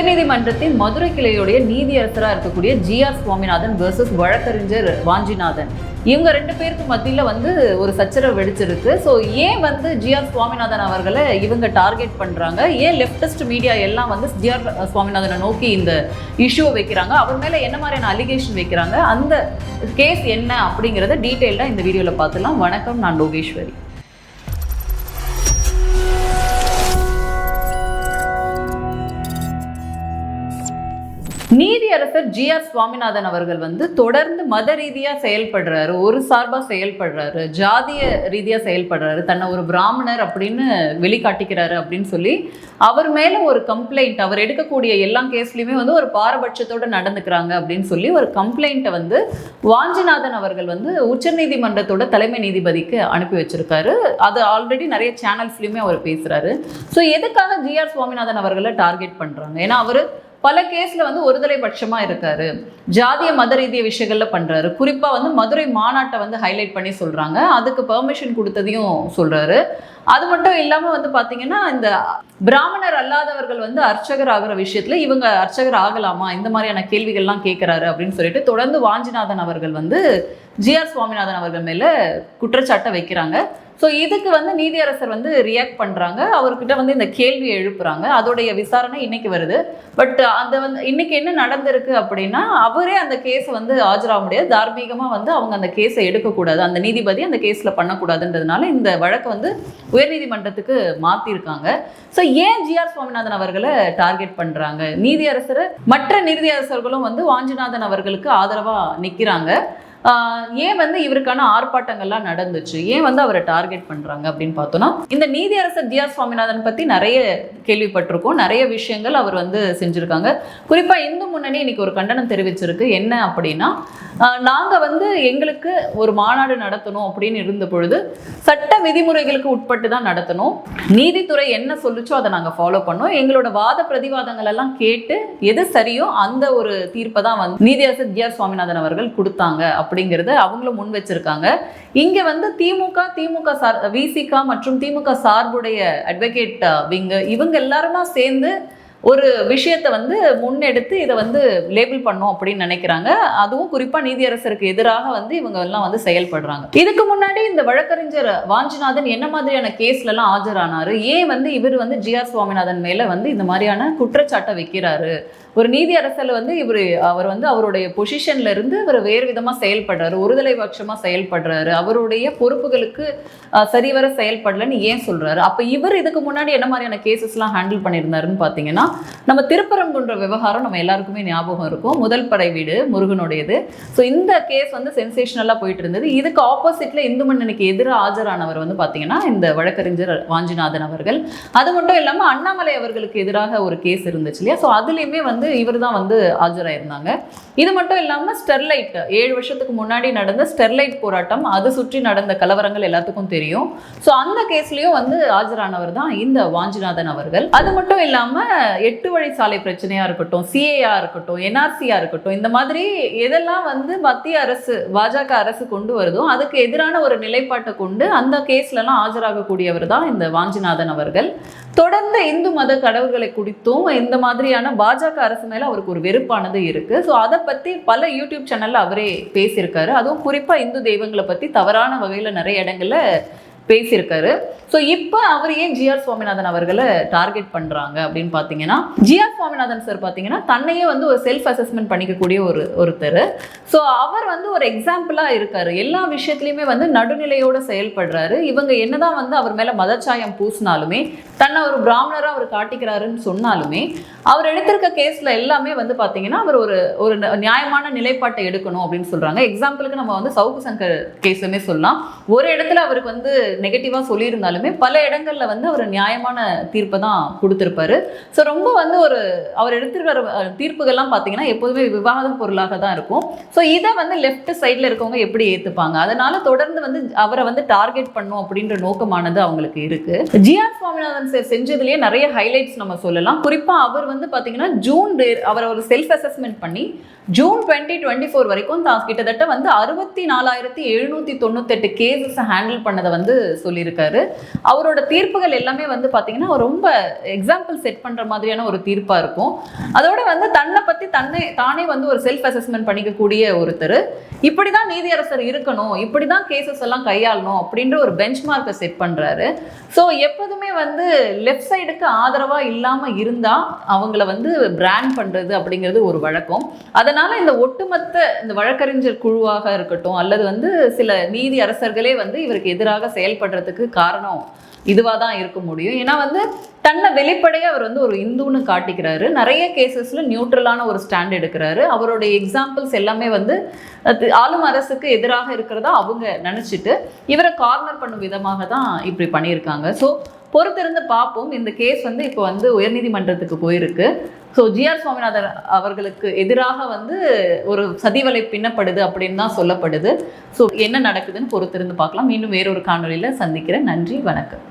உயர்நீதிமன்றத்தின் மதுரை கிளையுடைய நீதியரசராக இருக்கக்கூடிய G R Swaminathan versus வழக்கறிஞர் வாஞ்சிநாதன். இவங்க ரெண்டு பேருக்கு மத்தியில் வந்து ஒரு சச்சரவு வெடிச்சிருக்கு. ஸோ ஏன் வந்து ஜி ஆர் சுவாமிநாதன் அவர்களை இவங்க டார்கெட் பண்ணுறாங்க ஏன் லெஃப்டிஸ்ட் மீடியா எல்லாம் வந்து ஜி ஆர் சுவாமிநாதனை நோக்கி இந்த இஷ்யூவை வைக்கிறாங்க? அவர் மேலே என்ன மாதிரியான அலிகேஷன் வைக்கிறாங்க? அந்த கேஸ் என்ன அப்படிங்கிறத டீட்டெயில்டாக இந்த வீடியோவில் பார்த்துலாம் வணக்கம் நான் லோகேஸ்வரி. நீதியரசர் ஜி ஆர் சுவாமிநாதன் அவர்கள் வந்து தொடர்ந்து மத ரீதியாக செயல்படுறாரு ஒரு சார்பாக செயல்படுறாரு ஜாதிய ரீதியாக செயல்படுறாரு தன்னை ஒரு பிராமணர் அப்படின்னு வெளிக்காட்டிக்கிறாரு அப்படின்னு சொல்லி அவர் மேலே ஒரு கம்ப்ளைண்ட் அவர் எடுக்கக்கூடிய எல்லா கேஸ்லையுமே வந்து ஒரு பாரபட்சத்தோடு நடந்துக்கிறாங்க அப்படின்னு சொல்லி ஒரு கம்ப்ளைண்ட்டை வந்து வாஞ்சிநாதன் அவர்கள் வந்து உச்சநீதிமன்றத்தோட தலைமை நீதிபதிக்கு அனுப்பி வச்சிருக்காரு. அது ஆல்ரெடி நிறைய சேனல்ஸ்லையுமே அவர் பேசுகிறாரு ஸோ எதுக்காக ஜி ஆர் சுவாமிநாதன் அவர்களை டார்கெட் பண்ணுறாங்க ஏன்னா அவர் பல கேஸில் வந்து ஒருதலை பட்சமாக இருக்காரு. ஜாதிய மத ரீதிய விஷயங்களில் பண்ணுறாரு குறிப்பாக வந்து மதுரை மாநாட்டை வந்து ஹைலைட் பண்ணி சொல்கிறாங்க அதுக்கு பெர்மிஷன் கொடுத்ததையும் சொல்கிறாரு அது மட்டும் இல்லாமல் வந்து பார்த்தீங்கன்னா இந்த பிராமணர் அல்லாதவர்கள் வந்து அர்ச்சகர் ஆகிற விஷயத்தில் இவங்க அர்ச்சகர் ஆகலாமா? இந்த மாதிரியான கேள்விகள்லாம் கேட்குறாரு அப்படின்னு சொல்லிட்டு தொடர்ந்து வாஞ்சிநாதன் அவர்கள் வந்து ஜிஆர் சுவாமிநாதன் அவர்கள் மேலே குற்றச்சாட்டை வைக்கிறாங்க. ஸோ இதுக்கு வந்து நீதியரசர் வந்து ரியாக்ட் பண்ணுறாங்க அவர்கிட்ட வந்து இந்த கேள்வியை எழுப்புறாங்க. அதோடைய விசாரணை இன்னைக்கு வருது. பட் அந்த வந்து இன்னைக்கு என்ன நடந்திருக்கு அப்படின்னா அவரே அந்த கேஸை வந்து ஆஜராக முடியாது. தார்மீகமாக வந்து அவங்க அந்த கேஸை எடுக்கக்கூடாது. அந்த நீதிபதி அந்த கேஸில் பண்ணக்கூடாதுன்றதுனால இந்த வழக்கை வந்து உயர்நீதிமன்றத்துக்கு மாற்றிருக்காங்க ஸோ ஏன் ஜிஆர் சுவாமிநாதன் அவர்களை டார்கெட் பண்ணுறாங்க நீதியரசர் மற்ற நீதியரசர்களும் வந்து வாஞ்சிநாதன் அவர்களுக்கு ஆதரவாக நிற்கிறாங்க ஏன் வந்து இவருக்கான ஆர்ப்பாட்டங்கள்லாம் நடந்துச்சு? ஏன் வந்து அவரை டார்கெட் பண்றாங்க அப்படின்னு பார்த்தோம்னா இந்த நீதியரசர் ஜிஆர் சுவாமிநாதன் பற்றி நிறைய கேள்விப்பட்டிருக்கோம். நிறைய விஷயங்கள் அவர் வந்து செஞ்சுருக்காங்க. குறிப்பா இந்து முன்னணி இன்னைக்கு ஒரு கண்டனம் தெரிவிச்சிருக்கு. என்ன அப்படின்னா நாங்கள் வந்து எங்களுக்கு ஒரு மாநாடு நடத்தணும் அப்படின்னு இருந்த பொழுது சட்ட விதிமுறைகளுக்கு உட்பட்டு தான் நடத்தணும். நீதித்துறை என்ன சொல்லுச்சோ அதை நாங்கள் ஃபாலோ பண்ணோம். எங்களோட வாத பிரதிவாதங்கள் எல்லாம் கேட்டு எது சரியோ அந்த ஒரு தீர்ப்பை தான் வந்து நீதியரசர் ஜி ஆர் சுவாமிநாதன் அவர்கள் கொடுத்தாங்க அப்படிங்கிறத அவங்களும் முன் வச்சிருக்காங்க. இங்கே வந்து திமுக திமுக சார் விசிகா மற்றும் திமுக சார்புடைய அட்வொகேட் விங்கு இவங்க எல்லாருமா சேர்ந்து ஒரு விஷயத்தை வந்து முன்னெடுத்து இதை வந்து லேபிள் பண்ணும் அப்படின்னு நினைக்கிறாங்க. அதுவும் குறிப்பாக நீதியரசருக்கு எதிராக வந்து இவங்க எல்லாம் வந்து செயல்படுறாங்க. இதுக்கு முன்னாடி இந்த வழக்கறிஞர் வாஞ்சிநாதன் என்ன மாதிரியான கேஸ்லலாம் ஆஜரானாரு? ஏன் வந்து இவர் வந்து ஜி ஆர் சுவாமிநாதன் மேலே வந்து இந்த மாதிரியான குற்றச்சாட்டை வைக்கிறாரு? ஒரு நீதி அரசில் வந்து இவர் அவர் வந்து அவருடைய பொசிஷன்ல இருந்து அவர் வேறு விதமாக செயல்படுறாரு. ஒருதலை பட்சமா செயல்படுறாரு. அவருடைய பொறுப்புகளுக்கு சரிவர செயல்படலன்னு ஏன் சொல்றாரு? அப்போ இவர் இதுக்கு முன்னாடி என்ன மாதிரியான கேசஸ்லாம் ஹேண்டில் பண்ணியிருந்தாருன்னு பார்த்தீங்கன்னா நம்ம திருப்பரங்குன்ற விவகாரம் நம்ம எல்லாருக்குமே ஞாபகம் இருக்கும். முதல் படை வீடு முருகனுடையது. ஸோ இந்த கேஸ் வந்து சென்சேஷனலாக போயிட்டு இருந்தது. இதுக்கு ஆப்போசிட்ல இந்து மன்னனுக்கு எதிராக ஆஜரானவர் வந்து பார்த்தீங்கன்னா இந்த வழக்கறிஞர் வாஞ்சிநாதன் அவர்கள். அது மட்டும் இல்லாமல் அண்ணாமலை அவர்களுக்கு எதிராக ஒரு கேஸ் இருந்துச்சு இல்லையா? ஸோ அதுலேயுமே வந்து இவர் தான் வந்து ஆஜராயிருந்தாங்க. இது மட்டும் இல்லாமல் ஸ்டெர்லைட் ஏழு வருஷத்துக்கு முன்னாடி நடந்த ஸ்டெர்லைட் போராட்டம் அது சுற்றி நடந்த கலவரங்கள் எல்லாத்துக்கும் தெரியும். ஸோ அந்த கேஸ்லேயும் வந்து ஆஜரானவர் தான் இந்த வாஞ்சிநாதன் அவர்கள். அது மட்டும் இல்லாமல் எட்டு வழி சாலை பிரச்சனையாக இருக்கட்டும் சிஏஆ இருக்கட்டும் என்ஆர்சியா இருக்கட்டும் இந்த மாதிரி எதெல்லாம் வந்து மத்திய அரசு பாஜக அரசு கொண்டு வருதோ அதுக்கு எதிரான ஒரு நிலைப்பாட்டை கொண்டு அந்த கேஸ்லலாம் ஆஜராகக்கூடியவர் தான் இந்த வாஞ்சிநாதன் அவர்கள். தொடர்ந்து இந்து மத கடவுள்களை குறித்தும் இந்த மாதிரியான பாஜக அரசு மேல அவருக்கு ஒரு வெறுப்பானது இருக்கு. ஸோ அதை பத்தி பல யூடியூப் சேனல்ல அவரே பேசியிருக்காரு. அதுவும் குறிப்பா இந்து தெய்வங்களை பத்தி தவறான வகையில நிறைய இடங்கள்ல பேசியிருக்காரு. ஸோ இப்போ அவர் ஏன் ஜிஆர் சுவாமிநாதன் அவர்களை டார்கெட் பண்ணுறாங்க அப்படின்னு பார்த்தீங்கன்னா ஜிஆர் சுவாமிநாதன் சார் பார்த்தீங்கன்னா தன்னையே வந்து ஒரு செல்ஃப் அசஸ்மெண்ட் பண்ணிக்கக்கூடிய ஒரு ஒருத்தர். ஸோ அவர் வந்து ஒரு எக்ஸாம்பிளாக இருக்கார். எல்லா விஷயத்துலையுமே வந்து நடுநிலையோடு செயல்படுறாரு. இவங்க என்னதான் வந்து அவர் மேலே மதச்சாயம் பூசினாலுமே தன்னை ஒரு பிராமணராக அவர் காட்டிக்கிறாருன்னு சொன்னாலுமே அவர் எடுத்திருக்க கேஸில் எல்லாமே வந்து பார்த்தீங்கன்னா அவர் ஒரு ஒரு ந- நியாயமான நிலைப்பாட்டை எடுக்கணும் அப்படின்னு சொல்கிறாங்க எக்ஸாம்பிளுக்கு நம்ம வந்து சவுக்கு சங்கர் கேஸுமே சொல்லலாம். ஒரு இடத்துல அவருக்கு வந்து நெகட்டிவாக சொல்லியிருந்தாலும் பல இடங்களில் வந்து அவர் நியாயமான தீர்ப்பை தான் கொடுத்துருப்பாரு. ஸோ ரொம்ப வந்து ஒரு அவர் எடுத்துருக்கிற அஹ், தீர்ப்புகள்லாம் பார்த்தீங்கன்னா எப்போதுமே விவாத பொருளாக தான் இருக்கும். ஸோ இதை வந்து லெஃப்ட் சைடில் இருக்கவங்க எப்படி ஏற்றுப்பாங்க அதனால தொடர்ந்து வந்து அவரை வந்து டார்கெட் பண்ணும் அப்படின்ற நோக்கமானது அவங்களுக்கு இருக்கு. ஜிஆர் சுவாமிநாதன் சார் செஞ்சதுலேயே நிறைய ஹைலைட்ஸ் நம்ம சொல்லலாம். குறிப்பாக அவர் வந்து பார்த்தீங்கன்னா ஜூன் அவர் ஒரு செல்ஃப் அசஸ்மெண்ட் பண்ணி ஜூன் டுவெண்ட்டி டுவெண்ட்டி ஃபோர் வரைக்கும் தான் கிட்டத்தட்ட வந்து அறுபத்தி நாலாயிரத்தி எழுநூற்றி தொண்ணூத்தெட்டு கேசஸை ஹேண்டில் பண்ணதை வந்து சொல்லியிருக்காரு. அவரோட தீர்ப்புகள் எல்லாமே வந்து பார்த்தீங்கன்னா ரொம்ப எக்ஸாம்பிள் செட் பண்ணுற மாதிரியான ஒரு தீர்ப்பாக இருக்கும். அதோட வந்து தன்னை பற்றி தன்னை தானே வந்து ஒரு செல்ஃப் அசஸ்மெண்ட் பண்ணிக்கக்கூடிய ஒருத்தர். இப்படி தான் நீதியரசர் இருக்கணும் இப்படி தான் கேசஸ் எல்லாம் கையாளணும் அப்படின்ற ஒரு பெஞ்ச் மார்க்கை செட் பண்ணுறாரு ஸோ எப்போதுமே வந்து லெஃப்ட் சைடுக்கு ஆதரவாக இல்லாமல் இருந்தால் அவங்கள வந்து பிராண்ட் பண்ணுறது அப்படிங்கிறது ஒரு வழக்கம். அதனால் இந்த ஒட்டுமொத்த இந்த வழக்கறிஞர் குழுவாக இருக்கட்டும் அல்லது வந்து சில நீதி அரசர்களே வந்து இவருக்கு எதிராக செயல்படுறதுக்கு காரணம் இதுவாக தான் இருக்க முடியும். ஏன்னா வந்து தன்னை வெளிப்படையாக அவர் வந்து ஒரு இந்துன்னு காட்டிக்கிறாரு. நிறைய கேசஸில் நியூட்ரலான ஒரு ஸ்டாண்ட் எடுக்கிறாரு. அவருடைய எக்ஸாம்பிள்ஸ் எல்லாமே வந்து ஆளும் அரசுக்கு எதிராக இருக்கிறதா அவங்க நினச்சிட்டு இவரை கார்னர் பண்ணும் விதமாக தான் இப்படி பண்ணியிருக்காங்க. ஸோ பொறுத்திருந்து பார்ப்போம். இந்த கேஸ் வந்து இப்போ வந்து உயர்நீதிமன்றத்துக்கு போயிருக்கு. ஸோ ஜிஆர் சுவாமிநாதன் அவர்களுக்கு எதிராக வந்து ஒரு சதிவலை பின்னப்படுது அப்படின்னு தான் சொல்லப்படுது. ஸோ என்ன நடக்குதுன்னு பொறுத்திருந்து பார்க்கலாம். மீண்டும் வேறொரு காணொலியில் சந்திக்கிறேன். நன்றி வணக்கம்.